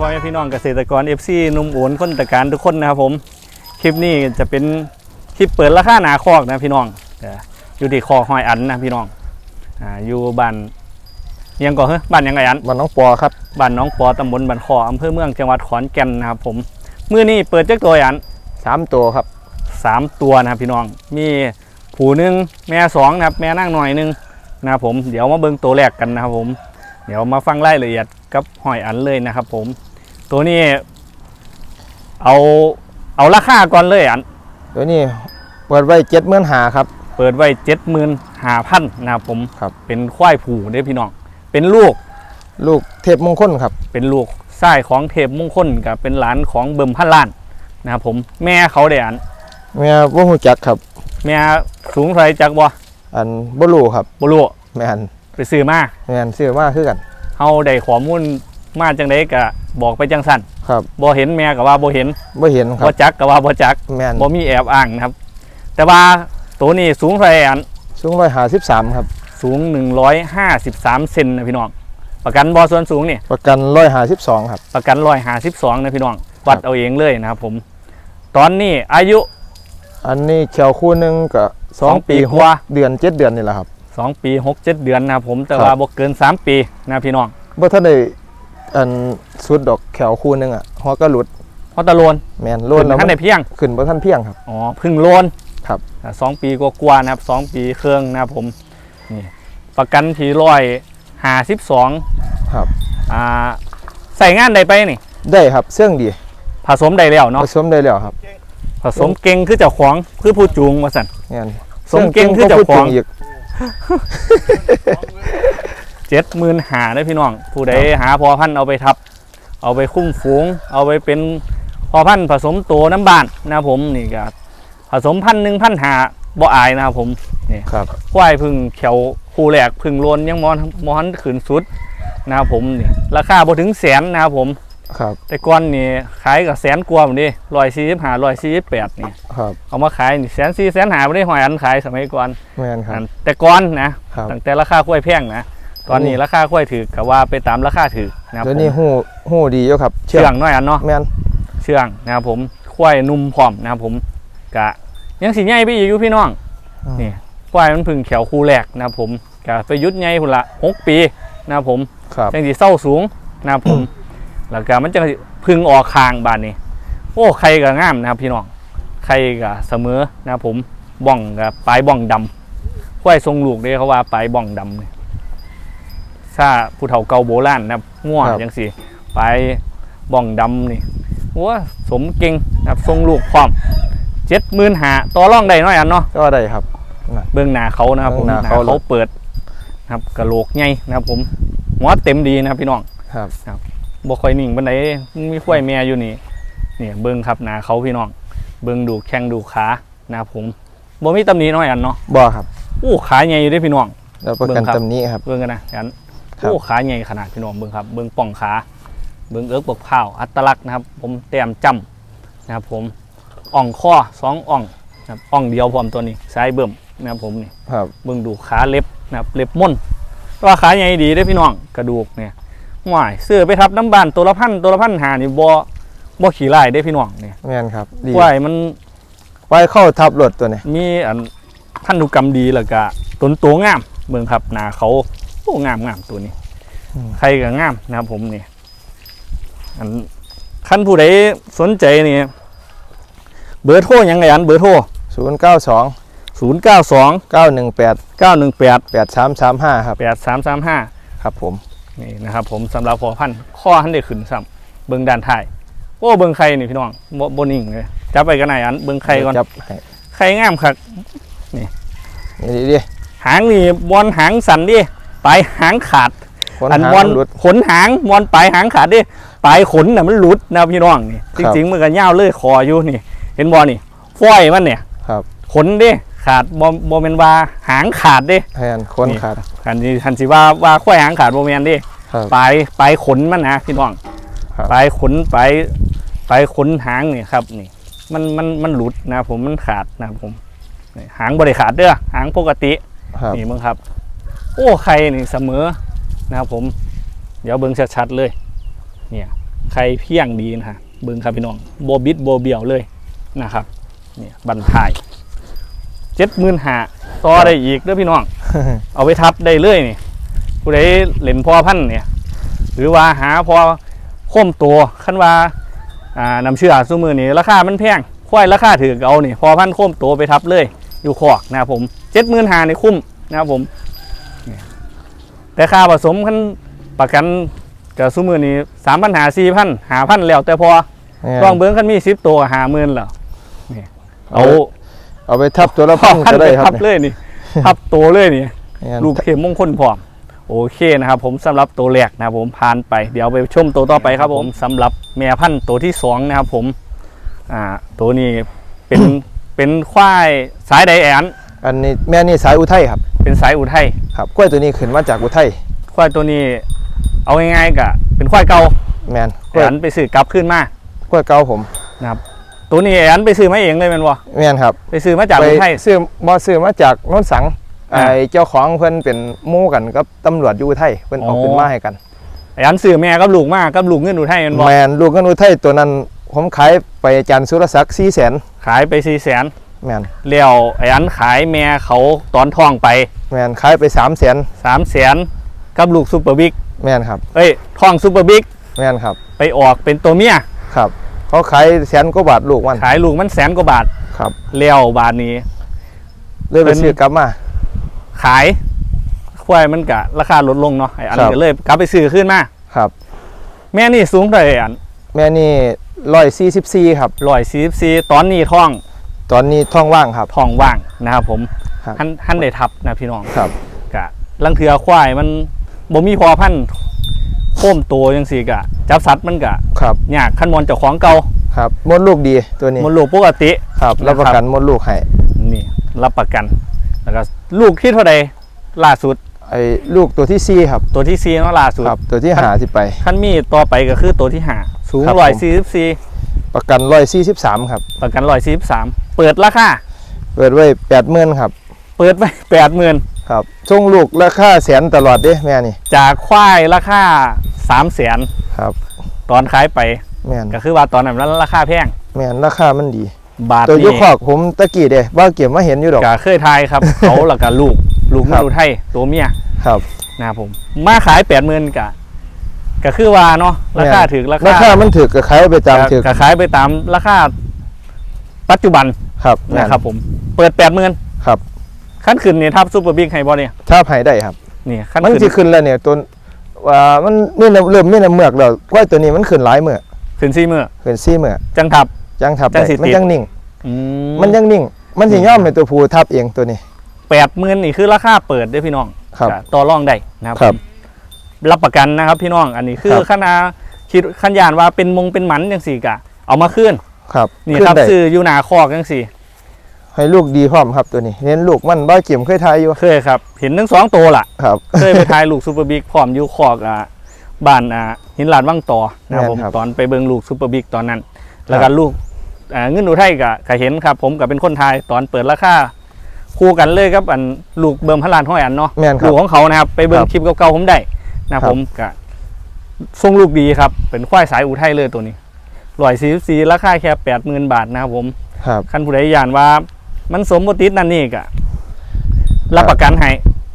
พ่อแม่พี่น้องเกษตรกร FC หนุ่มโอนคนตะการทุกคนนะครับผมคลิปนี้จะเป็นคลิปเปิดราคาหนาคอกนะพี่น้องเอ่ออยู่ที่คอหอยอันนะพี่น้องอ่าอยู่บ้านยังก่อนเฮ้ยบ้านยังไงอันมันน้องปอครับบ้านหน้องปอตำบลบ้านคออำเภอเมืองจังหวัดขอนแก่นนะครับผมมื้อนี้เปิดจักตัวอันสามตัวครับสามตัวนะครับพี่น้องมีผูหนึ่งแม่สองนะครับแม่นั่งหน่อยหนึงนะครับผมเดี๋ยวมาเบิ่งตัวแรกกันนะครับผม เดี๋ยวมาฟังรายละเอียดกับหอยอันเลยนะครับผม ตัวนี้ เอาเอาราคาก่อนเลยอันตัวนี้เปิดไว้เจ็ดหมื่นหาครับ เปิดไว้เจ็ดหมื่นห้าพันนะครับผมครับ เป็นควายผูเด้อพี่น้อง เป็นลูกลูกเทพมงคลครับ เป็นลูกไส้ของเทพมงคลกับเป็นหลานของเบิ่มพันล้านนะครับผมแม่เขาเด้อันแม่บ่ฮู้จักครับ แม่สูงเท่าไหรจักบ่อันบ่รู้ครับบ่รู้แม่นไปซื้อมาแม่นซื้อมาคือกันเฮาได้ข้อมูล มาจังไดก็บอกไปจังสั่นครับบ่เห็นแม่ก็ว่าบ่เห็นบ่เห็นครับ่บจักก็ว่าบ่จักแม่นบ่มีแอบอ้างนะครับ แต่ว่าตัวนี้สูงเท่าไหร่อันสูงร้อยหาสิบสามครับ สูง153เซนนะพี่น้องประกันบ่ส่วนสูงนี่ประกันร้อยหาสิบสองครับ ประกัน152นะพี่น้องวัดเอาเองเลยนะครับผม ตอนนี้อายุ อันนี้เขียวคู่หนึงก็สองสองปีปีกหว่ากเดือนเจ็ดเดือนนี่แหละครับ2ปี6 7เดือนนะครับผมแต่ครับว่าบ่เกิน3ปีนะพี่น้องบ่ทันได้ อันสุดดอกแขวคู่หนึงอะหัวก็หลุดพอตะโลนแม่นโลขึ้นนแล้วท่านมัได้นเพียง ขึ้นบ่ทันเพียงครับ อ๋อเพึ่งโลนครับ อ่าสองปีกว่าๆนะครับสองปีเครื่องนะครับผมนี่ประกันที่ร้อยหาสิบสองครับ อ่าใส่งานใดไปนี่ ได้ครับเสื่องดีผสมได้แล้วเนาะผสมได้แล้วครับผสมเก่งคือเจ้าของคือผู้จูงมาสั่น แม่นสมเก่งคือเจ้าของอีก เจ็ดหมื่นหาได้อพี่น้อง ผู้ใดหาพอพันธุ์เอาไปทับ เอาไปคุ้มฝูง เอาไปเป็นพอพันธุ์ผสมตัวน้ำบานนะครับผมนี่ก็ผสมพันหนึ่งพันหาบ่อายนะครับผมครับควายพึ่งเขียวคู่แหลกพึ่งโลนยังมอนมอนขืนสุดนะครับผมนี่ราคาบ่ถึงแสนนะครับผมครับแต่ก่อนนี่ขายกับแสนกว่าผมดิร้อยสี่สิบห้าร้อยสี่สิบแปดนี่ครับเอามาขายนี่แสนสี่แสนหาไม่ได้หอยอันขายสมัยก่อนแม่นครับอันแต่ก่อนนะครับตั้งแต่ราคาควายแพงนะ ตอนนี้ราคาควายถือกับว่าไปตามราคาถือนะครับเดี๋ยวผมนี้หู้หู้ดีอยู่ครับ เชื่องน้อยอันเนาะแม่นเชื่องนะครับผมควายนุ่มพร้อมนะครับผมกะยังสีใหญ่ไปอีกอยู่พี่น้องอืมนี่ควายมันพึ่งเขียวคู่แหลกนะครับผมกะไปยุดใหญ่พุ่นละหกปีนะครับผมครับจังสีเศร้าสูงนะครับผมแล้วก็มันจะพึ่งออกคางบานนี้ โอ้ใครก็งามนะครับพี่น้องใครก็เสมอนะครับผมบ้องกับปลายบ้องดำควายทรงลูกเด้เขาว่าปลายบ้องดำนี่ ซาผู้เฒ่าเก่าโบราณนะครับง่วจังสีปลายบ้องดำนี่ว้าสมเก่งนะครับทรงลูกพร้อมเจ็ดหมื่นหาต่อร่องได้น้อยอันเนาะ ก็ได้ครับ เบื้องหน้าเขานะครับผมเบื้หองหน้าน้าเขา เขาเปิดนะครับกระโหลกใหญ่นะครับ ผมหัวเต็มดีนะครับพี่น้องครับ บ่ค่อยนิ่งบันไดมีควายแม่อยู่นี่เนี่ยเบิ่งครับหน้าเขาพี่น้อง เบิ่งดูแข้งดูขานะครับผมบ่มีตำหนิน้อยอันเนาะบ่ครับโอ้ขาใหญ่อยู่เด้พี่น้องแล้วประกันเบิ่งครับ ตำหนี้ครับเบิ่งกันนะอัน ครับ โอ้ขาใหญ่ขนาดพี่น้องเบิ่งครับเบิ่งป่องขาเบิ่งเอิกบกเผาวอัตลักษณ์นะครับ ผมแต้มจ้ำนะครับ ผมอ่องข้อสองอ่องนะครับอ่องเดียวพร้อมตัวนี้ซ้ายเบิ่มนะครับผมนี่ครับ เบิ่งดูขาเล็บนะครับเล็บม่นแต่ว่าขาใหญ่ดีเด้อพี่น้องกระดูกเนี่ยห่วยเสื้อไปทับน้ำบานตัวละพันตัวละพันหานี่บ่บ่ขี่ไล่เด้อพี่น้องเนี่ยแม่นครับ ดีควายมัน ไว้เข้าทับรถตัวนี้ มีอันพันธุกรรมดีแล้วก็ต้นตัวงามเบิ่งครับหน้าเขาโอ้งามงามตัวนี้ ใครก็งามนะครับผมนี่อันคันผู้ใดสนใจนี่เบอร์โทรหยังไงอันเบอร์โทร0 9 2 0 9 2 9 1 8 9 1 8 8 3 3 5ครับ8 3 3 5ครับผมนี่นะครับผมสำหรับพอพันธุ์ข้อหันได้ขึ้นซ้ำเบิ้งด้านท้ายโอ้เบิ้งไข่นี่พี่น้องบ่บนิ่งเลยจับไปกันไหนอันเบิ้งไข่ก่อนจับให้ไข่งามคักนี่ดีดิหางนี่บอลหางสันดิ ปลายหางขาดคนอันหาบอลหลุด ขนหางบอลปลายหางขาดดิปลายขนน่ะมันหลุดนะพี่น้องนี่คจรับ ริงๆมันก็ยาวเลยคออยู่นี่ เห็นบอลนี่ฝ้อยมันเนี่ย ครับขนดิขาดบอบอเป็นว่าหางขาดดิแทนคนนี่ขาดคันสิคันสิว่าว่าควายหางขาดโมเมนดิครับ ปลายปลายขนมันนะพี่น้องครับ ปลายขนปลายปลายขนหางนี่ครับนี่ มันมันมันหลุดนะครับผมมันขาดนะครับผมนี่หางบริขาดเด้อหางปกติ ครับ นี่มึงครับโอ้ใครนี่เสมอนะครับผม เดี๋ยวเบิ้งชัดๆเลยเนี่ยใครเพียงดีนะฮะเบิ่งครับพี่น้องโบบิดโบเบียวเลยนะครับเนี่ยบันทายเจ็ดหมื่นหาต่อได้อีกเด้อพี่น้อง เอาไปทับได้เลยนี่ผู้ใดเล่นพอพันธุ์เนี่ย หรือว่าหาพอโค้มตัวขั้นว่าอ่านำเชื่อซูมือนี่ราคามันแพงควายราคาถือเอานี่พอพันธุ์โค้มตัวไปทับเลย อยู่คอกนะครับผมเจ็ดหมื่นหาในคุ้มนะครับผมเนี่ย แต่ค่าผสมขั้นประกันกับซูมือนี่สามพันหาสี่พันหาพันแล้วแต่พอเนี่ยลองเบิ้งขั้นมีสิบตัวหาหมื่นแล้วนี่เอาเอาไปทับตัวละพอพันพันก็ไปได้ครัทับบเลยนี่ทับตัวเลยนี่เนี่ยลูกเข็มมงคลพร้อมโอเคนะครับผมสำหรับตัวแรกนะครับผมผ่านไปเดี๋ยวไปชมตัวต่อไปครับผมสำหรับแม่พันธุ์ตัวที่สองนะครับผมอ่าตัวนี้เป็นเป็นควายสายไดแอนอันนี้แม่นี่สายอุทัยครับ เป็นสายอุทัยครับกล้วยตัวนี้ขึ้นมาจากอุทัยควายตัวนี้ เอาง่ายๆกะเป็นควายเก่าแมนกแอล้วยนไปซื้อกลับขึ้นมากล้วยเก่าผมตัวนี้แอนไปซื้อมาเองเลยแมันวะแมนครับไปซื้อมาจากไปอุทัย ซื้อบ่ซื้อมาจากโน้นสังอ่าไอ้เจ้าของเพิ่นเป็นหมู่กันกับตำรวจอยู่อุทัยเพิ่นเอาอ๋อขึ้นมาให้กัน แอนซื้อแม่กับลูกมากกับลูกเงินอุทัยแมันบอแมนลูกกันอุทัยตัวนั้นผมขายไปอาจารย์สุรศักดิ์400,000ขายไปสี่แสน แมนเลี้ยวแอนขายแม่เขาตอนท้องไปแมนขายไป300,000สามแสนกับลูกซูเปอร์บิ๊กแมนครับเอ้ยท้องซูเปอร์บิ๊กแมนครับ ไปออกเป็นตัวเมียครับ เขาขายแสนกว่าบาทลูกมันขายลูกมันแสนกว่าบาทครับเลี้ยวบาทนี้เลยไปเป็นซื้อกลับมา ขายควายมันกะราคาลดลงเนาะไอ้อันครับก็เลยกลับไปซื้อขึ้นมาครับ แม่นี่สูงเท่าไหร่อันแม่นี่144ครับร้อยสี่สิบสี่ตอนนี้ท้อง ตอนนี้ท้องว่างครับ ท้องว่างนะครับผมครับ หันหันได้ทับนะพี่น้องครับ กะลังเทือควายมันบ่มีพอพันธุ์โค้มตัวยังสี่กะ จับสัตว์มันกะครับยากขั้นมอนเจ้าของเก่าครับมดลูกดีตัวนี้มันลูกปกติ ครับนะครับรับประกันมดลูกให้นี่รับประกัน แล้วก็ลูกที่เท่าใดล่าสุดไอ้ลูกตัวที่สี่ครับ ตัวที่ซีเนาะล่าสุดครับ ตัวที่หาสิไป ขั้นมีต่อไปก็คือตัวที่หาสูงครับร้อยผมสี่สิบสี่ ประกันร้อยสี่สิบสามครับ ประกันร้อยสี่สิบสามเปิดราคาเปิดไว้แปดหมื่นครับ เปิดไปแปดหมื่นครับส่งลูกราคาแสนตลอดเด้แม่นี่ จากควายราคาสามแสนครับ ตอนขายไปแม่นก็คือว่าตอนนั้นมันราคาแพงแม่นราคามันดี บาทตัวยุนี้คอกผมตะกี้เด้ว่าเก็บมาเห็นอยู่ดอกก็เคยทายครับ เขาแล้วก็ลูก ลูกครัมาบดูไทยตัวเมียครับนะครับผม มาขายแปดหมื่นกะ ก็คือว่าเนาะราคาถึงราราคาคามันถือกับขายไปตามถือก็ขายไปตามราคาปัจจุบันครับแม่นนะครับผม เปิดแปดหมื่นครับขั้นขึ้นนี่ทับซูเปอร์บิ๊กไฮบอลเนี่ยถ้าให้ได้ครับนี่ขั้นมันขึ้นสิขึ้นแล้วเนี่ยตัวว่ามันนี่นะเริ่มนี่นะเมือกแล้วกล้วยตัวนี้มันขึ้นหลายเมือกขึ้นซี่มือขึ้นซี่เมือกจังทับจังทับจังได้สิมันติดยังนิ่งอืมันยังนิ่ง มันสิย่อมเป็นตัวผู้ทับเองตัวนี้แปดหมื่นนี่คือราคาเปิดเด้อพี่น้องครับก็ต่อรองได้นะครับค รับผมรับประกันนะครับพี่น้องอันนี้คือครับ ขนาคิดขันยานว่าเป็นมงเป็นหมันยังสี่กะ เอามาขึ้นครับนี่ขึ้ครับได้ซื้ออยู่หนาคอกยังสี่ให้ลูกดีพร้อมครับตัวนี้ เน้นลูกมันบ้าเกี่ยมเคยทายอยู่เคยครับ เห็นทั้งสองตัวล่ะ ครับ เคยไปถ่ายลูกซูเปอร์บิ๊กพร้อมอยู่คอกอ่าบ้านอ่าหินหลาดว่างต่อนะครับผมแม่นครับตอนไปเบิ่งลูกซูเปอร์บิ๊กตอนนั้น แล้วก็ลูกอ่าเงินอุทัยกะก็เห็นครับ ผมก็เป็นคนไทยตอนเปิดราคาคู่กันเลยครับอันลูกเบิ่มพระลานห้อยอันเนาะแม่นครัลูบกของเขานะครับไปเบิ่งครับ คลิปเก่าๆผมได้ นะครัผบมก็ทรงลูกดีครับ เป็นควายสายอุทัยเลยตัวนี้ร้อยสี่สี่ราคาแค่แปดหมื่นบาทนะครับผมครับคันผู้ใดยานว่า มันสมบูติดนั่นนี่กะรับประกันให้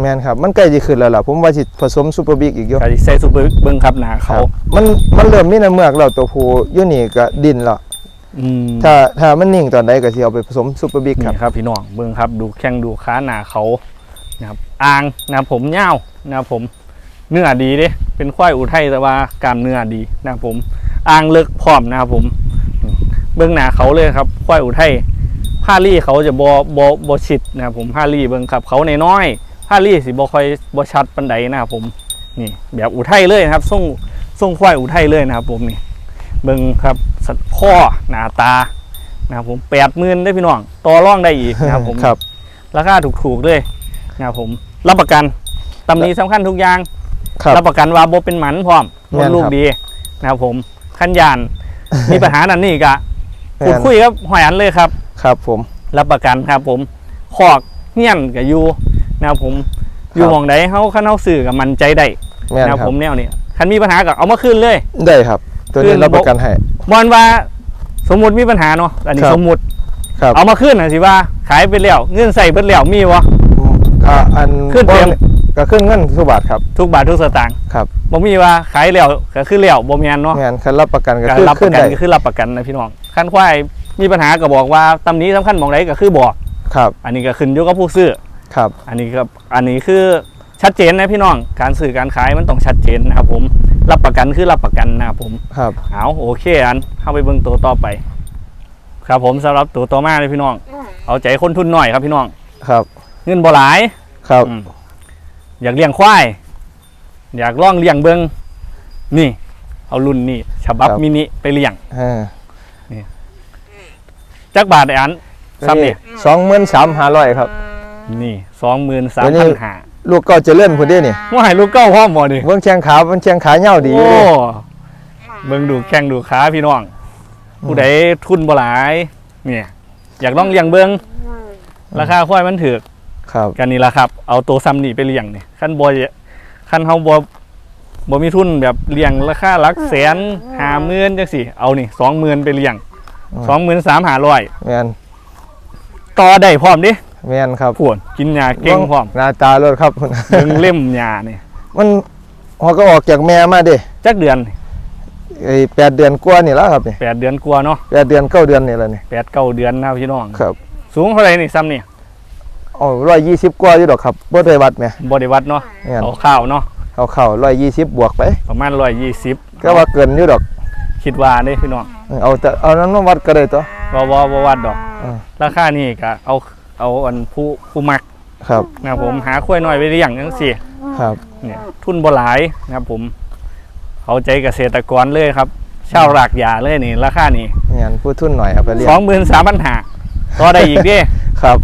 แมนครับ มันใกล้จะขึ้นแล้วล่ะ ผมว่าสิผสมซูเปอร์บิ๊กอีกอยู่ก็สิใส่ซูเปอร์เบิ่งครับหนาคเขารับมันมันเริ่มมีน้ำเมือกแล้วตัวผู้อยู่นี่ก็ดินแล้วอืมถ้าถ้ามันนิ่งตอนใดก็สิเอาไปผสมซูเปอร์บิ๊กครับนี่ครับ พี่น้องเบิ่งครับ ดูแข้งดูขาหนาเขานะครับอ่างนะครับผมเง่าวนะครับผม เนื้อดีเด้เป็นควายอุทัยแต่ว่ากล้ามเนื้อดีนะครับผมอ่างเลิกพร้อมนะครับผมนี่เบื้องหน้าเขาเลยครับควายอุทัยผ้ารี่เขาจะบอบอบชิดนะครับผมผ้ารี่เบิ่งครับเขาในน้อยๆผ้ารี่สิบอคอยบอชัดปันใดนะครับผมนี่แบบอุทัยเลยนะครับส่งส่งควายอุทัยเลยนะครับผมนี่เบิ่งครับสัตว์ข้อหน้าตานะครับผมแปดหมื่นได้พี่น้องต่อร่องได้อีกนะครับผมครับราคาถูกๆเลยนะครับผมรับประกันตำหนี้สำคัญทุกอย่าง ครับรับประกันว่าโบเป็นหมันพร้อมแม่มดนลูกครับดีนะครับผมขั้นยาน มีปัญหานั่นนี่กะแม่พูดนคุยกับหอยอันเลยครับ ครับผม รับประกันครับผมขอกเงี้ยนกับยูนะครับผมอยู่หมองใดเขาขั้นเขาสื่อกับมันใจได้แม่นนะครับครัผบมแนวนี้คันมีปัญหากับเอามาคืนเลย ได้ครับตัวตัวนี้รับประกันให้ บอลว่าสมมุติมีปัญหาเนาะอันนี้ครับสมมุติครับ เอามาขึ้นน่ะสิว่า ขายไปแล้วเงินใส่เบิดแล้วมีวะ อ่าอันขึ้นเต็มบ่ ก็ขึ้นเงินสุบาทครับทุกบาททุกสตางค์ครับบ่มีว่าขายแล้วก็คือแล้วบ่แม่นเนาะงานคันรับประกันก็การคือรับปขึ้นระกันได้ก็คือรับประกันนะพี่น้องคันควายมีปัญหาก็บอกว่าตำนี้สำคัญหมองไหนก็คือบอกครับ อันนี้ก็ขึ้นอยู่กับผู้ซื้อครับ อันนี้ก็อันนี้คือชัดเจนนะพี่น้อง การสื่อการขายมันต้องชัดเจนนะครับผมรับประกันคือรับประกันนะครับผมครับเอาโอเคอันเข้าไปเบิ่งตัวต่อไป ครับผมสำหรับตัวต่อมาเลยพี่น้อง เอาใจคนทุนหน่อยครับพี่น้องครับ เงินบ่หลายครับ อืมอยากเลี้ยงควายอยากล่องเลี้ยงเบิงนี่ เอารุ่นนี่ฉบับมินิไปเลี้ยงอ่าจักบาทไอ้อันซ้ำนี่สองหมื่นสามห้าร้อยครับ นี่สองหมื่นสามเดี๋ยวพันี้นห้าลูกเก็จะเลื่อนพุ่นเด้นี่ว่าให้ลูกเก้าพ่อมบ่ดิเบิ่งเชียงขามันเชียงขาเหี่ยวดีอยู่โอ้เด้เบิ่งดูแข้งดูขาพี่น้องผู้ใดทุนบ่หลาย เนี่ย อยากลองเลี้ยงเบิ่งราคาควายมันถือ ครับกันนี่ละครับ เอาตัวซ้ำนี่ไปเลี้ยงนี่ขั้นบ่ขั้นเฮาบ่บ่มีทุนแบบเลี้ยงราคาหลักแสนห้าหมื่นจังซี่เอานี่สองหมื่นไปเลี้ยงสองหมื่นสามห้าร้อยแม่นต่อได้พร้อมดิแม่นครับพวนกินยาเก่งพร้อมหน้าตารถครับเบิ่งเล่มยานี่มันหัวก็ออกจากแม่มาเด้จักเดือนไอ้แปดเดือนกว่านี่แล้วครับนี่แปดเดือนกว่าเนาะแปดเดือนเก้าเดือนนี่แล้วนี่แปดเก้าเดือนนะพี่น้องครับ สูงเท่าไหร่นี่ซ้ำนี่ อ๋อร้อยยี่สิบกว่าอยู่ดอกครับบ่ได้วัดแหม บริวัดเนาะแม่น เอาข้าวเนาะเขาเข้าร้อยยี่สิบบวกไป ประมาณร้อยยี่สิบก็ว่าเกินอยู่ดอก คิดว่าเด้พี่น้องเอาแต่เอานั้นมาวัดก็ได้ตัวบ่บ่บ่วัดดอกอ่า ราคานี่ก็เอาเอาอันผู้ผู้มักครับ นะครับผมหาคุ้ยน้อยไปเลี้ยงจังซี่ครับ เนี่ยทุนบ่หลายนะครับผมเอาใจเกษตรกรเลยครับเช่ารากหญ้าเลยนี่ราคานี่ งานผู้ทุนหน่อยเอาไปเรียนสองหมื่นสามพันห้าต่อได้อีกเด้ครับ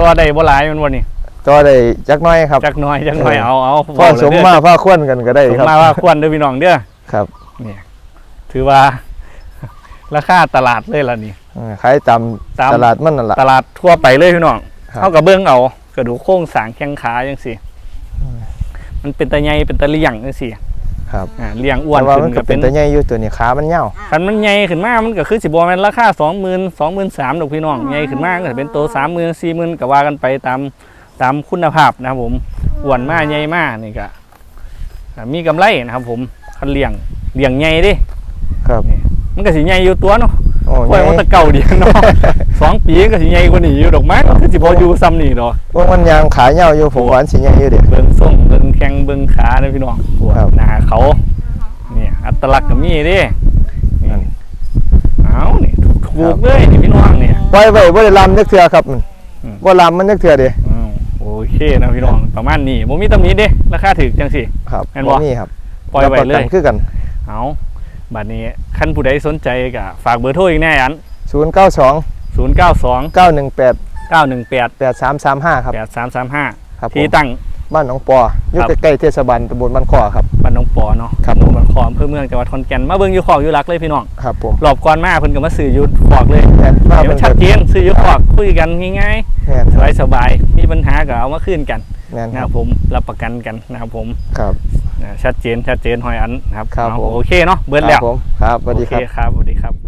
ต่อได้บ่หลายแมันวันนี้ก็ได้จักหน้อยครับจักหน้อยจักหน้อยเอาเอาพ่อเว้สมเลยเด้มาพ่อควนกันก็ได้สมครับมาว่าควรเด้อพี่น้องเด้อครับเนี่ยถือว่าราคาตลาดเลยล่ะนี่เออขายตามตามตลาดมันนั่นล่ะตลาดทั่วไปเลยพี่น้องครับเท่ากับเบื้องเอากระดูกโครงสร้างแข้งขาจังสิมันเป็นตะไงเป็นตะเลี่ยงจังสิ ครับอ่าเลี่ยงอ้วนแต่ว่าขึ้มันนก็ก็เป็เป็นนตัวใหญ่อยู่ตัวนี้ขามันยาวคันมันใหญ่ขึ้นมามันก็คือสิบอแมนราคาสองหมื่นสองหมื่นสามดอกพี่น้องใหญ่ขึ้นมากก็เป็นตัวสามหมื่นสี่หมื่นก็ว่ากันไปตามตามคุณภาพนะครับผมอ้วนมากใหญ่มากนี่ก็อ่ามีกำไรนะครับผมคันเลี้ยงเลี้ยงใหญ่เดิครับมันก็สิใหญ่อยู่ตัวเนาะโอ้ปล่อยมันแตะเก่าเดียวเนาะ สองปีก็สิใหญ่กว่านี้อยู่ดอกไม้คือสิบออยู่ซ้ำนี่ดอกว่ามันยางขายาวอยู่ผมว่าอันสิใหญ่อยู่เด้เบิ้งส่งเบิ้งแข้งเบิ้งขาเด้อพี่น้องปวดครับหน้าเขาเนี่ยอัตลักษณ์ก็มีเดินั่นเอานี่ถูครักบๆเลยนี่พี่น้องเนี่ยปล่อยไว้บ่ได้ลำจักเทื่อครับมันอืมบ่ลำมันจักเทื่อเด้อ้าวโอเคนะพี่น้องประมาณนี้บ่มีตำหนิเด้ราคาถูกจังสิครับแม่นบ่นี่ครับปล่อยไว้รับประเลกันยคือกันเอาบัดนี้คันผู้ใดสนใจก็ฝากเบอร์โทรอีกแน่อัน092 092 918 918 8335 ครับ8335ครับผที่มตั้ง บ้านหนองปออยู่ครับ ใกล้ๆเทศบาลตำบลบ้านขอครับ บ้านหน้องปอเนาะครับ ตำบลบ้านคออำเภอเมืองจังหวัดขอนแก่นมาเบิ่งอยู่ขอกอยู่รักเลยพี่น้องครับผมรอบก่อนมาเพิ่นก็มาซื้ออยู่ขอกเลยแม่นมาเดี๋ยวเพิ่มันนชัดเจนซื้ออยู่ขอกคุยกันง่ายแม่นๆครับสบายๆมีปัญหาก็เอามาคืนกันแม่นนะคครัรับบผมรับประกันกันนะครับผมครับอ่าชัดเจนชัดเจนหอยอันนะครับครับเอาผม โอเคเนาะเบิร์ดแล้วครับผมครับสวัสดีครับ โอเคครับสวัสดีครับ